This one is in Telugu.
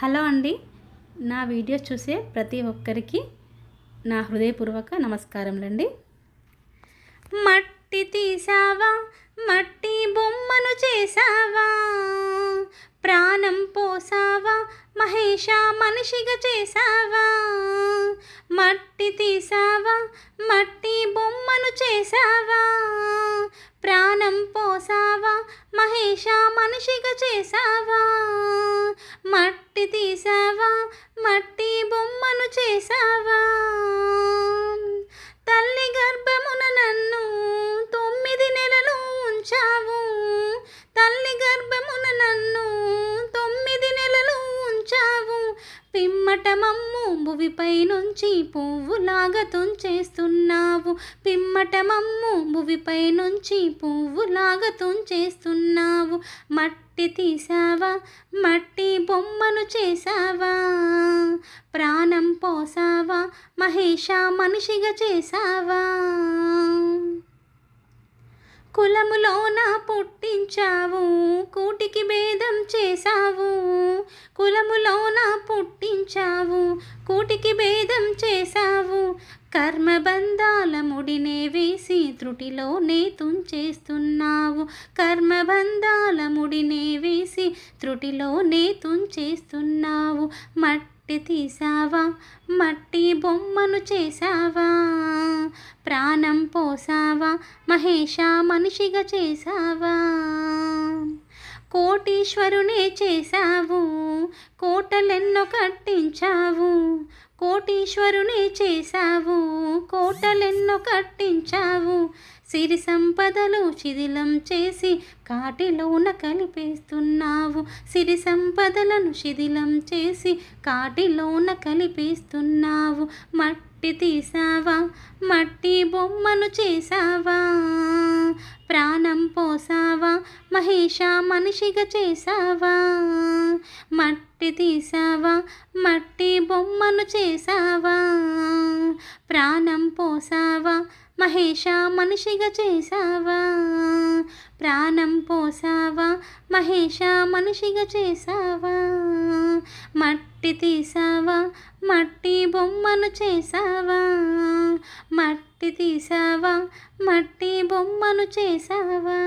హలో అండి. నా వీడియోస్ చూసే ప్రతి ఒక్కరికి నా హృదయపూర్వక నమస్కారములండి. మట్టి తీసావా మట్టి బొమ్మను చేసావా ప్రాణం పోసావా మహేష మనిషిగా చేసావా మట్టి తీసావా మట్టి బొమ్మను చేసావా ప్రాణం పోసావా మహేష మనిషిగా చేసావా మట్టి తల్లి గర్భమున నన్ను తొమ్మిది నెలలు ఉంచావు. పిమ్మట మమ్ము భువిపై నుంచి పువ్వులాగా తుంచేస్తున్నావు పిమ్మట మమ్ము భువిపై నుంచి పువ్వులాగా తుంచేస్తున్నావు మట్టి తీసావా మట్టి బొమ్మను చేసావా ప్రాణం పోసావా మహేష మనిషిగా చేసావా కులములోన పుట్టించావు కూటికి భేదం చేశావు. కులములోన పుట్టించావు కూటికి భేదం చేశావు. కర్మబంధాల ముడినే వేసి త్రుటిలోనే తుంచేస్తున్నావు. కర్మబంధాల ముడినే వేసి త్రుటిలోనే తుంచేస్తున్నావు. మట్టి తీసావా మట్టి బొమ్మను చేసావా ప్రాణం పోసావా మహేష మనిషిగా చేసావా కోటీశ్వరునే చేసావు కోటలెన్నో కట్టించావు. కోటీశ్వరునే చేసావు కోటలెన్నో కట్టించావు. సిరి సంపదలు శిథిలం చేసి కాటిలోన కలిపేస్తున్నావు. సిరి సంపదలను శిథిలం చేసి కాటిలోన కలిపేస్తున్నావు. మట్టి తీసావా? మట్టి బొమ్మను చేసావా? ప్రాణం పోసావా? మహేష మనిషిగా చేసావా? మట్టి తీసావా? మట్టి బొమ్మను చేసావా? ప్రాణం పోసావా? మహేష మనిషిగా చేసావా ప్రాణం పోసావా మహేష మనిషిగా చేసావా మట్టి తీసావా మట్టి బొమ్మను చేసావా మట్టి తీసావా మట్టి బొమ్మను చేసావా